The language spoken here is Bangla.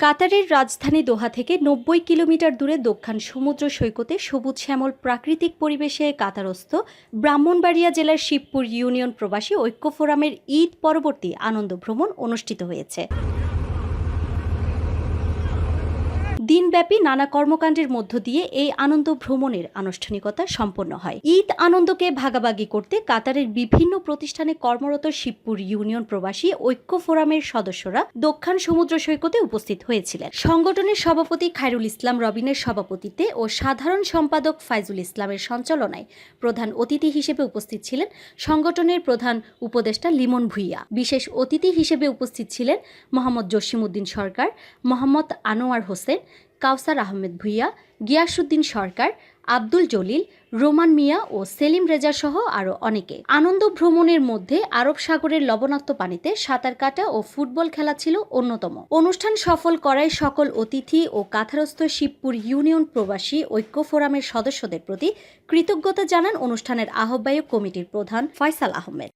কাতারের রাজধানী দোহা থেকে নব্বই কিলোমিটার দূরে দক্ষিণ সমুদ্র সৈকতে সবুজ শ্যামল প্রাকৃতিক পরিবেশে কাতারস্থ ব্রাহ্মণবাড়িয়া জেলার শিবপুর ইউনিয়ন প্রবাসী ঐক্য ফোরামের ঈদ পরবর্তী আনন্দ ভ্রমণ অনুষ্ঠিত হয়েছে। দিনব্যাপী নানা কর্মকাণ্ডের মধ্য দিয়ে এই আনন্দ ভ্রমণের আনুষ্ঠানিকতা সম্পন্ন হয়। ঈদ আনন্দকে ভাগাভাগি করতে কাতারের বিভিন্ন প্রতিষ্ঠানে কর্মরত শিবপুর ইউনিয়ন প্রবাসী ঐক্য ফোরামের সদস্যরা দক্ষিণ সমুদ্র সৈকতে উপস্থিত হয়েছিলেন। সংগঠনের সভাপতি খায়রুল ইসলাম রবিনের সভাপতিত্বে ও সাধারণ সম্পাদক ফাইজুল ইসলামের সঞ্চালনায় প্রধান অতিথি হিসেবে উপস্থিত ছিলেন সংগঠনের প্রধান উপদেষ্টা লিমন ভুইয়া। বিশেষ অতিথি হিসেবে উপস্থিত ছিলেন মোহাম্মদ জসিমউদ্দিন সরকার, মোহাম্মদ আনোয়ার হোসেন কাউসার আহমেদ ভুইয়া গিয়াসুদ্দিন সরকার, আব্দুল জলিল, রোমান মিয়া ও সেলিম রেজা সহ আরও অনেকে। আনন্দ ভ্রমণের মধ্যে আরব সাগরের লবণাক্ত পানিতে সাঁতার কাটা ও ফুটবল খেলা ছিল অন্যতম। অনুষ্ঠান সফল করায় সকল অতিথি ও কাথারস্থ শিবপুর ইউনিয়ন প্রবাসী ঐক্য ফোরামের সদস্যদের প্রতি কৃতজ্ঞতা জানান অনুষ্ঠানের আহ্বায়ক কমিটির প্রধান ফয়সাল আহমেদ।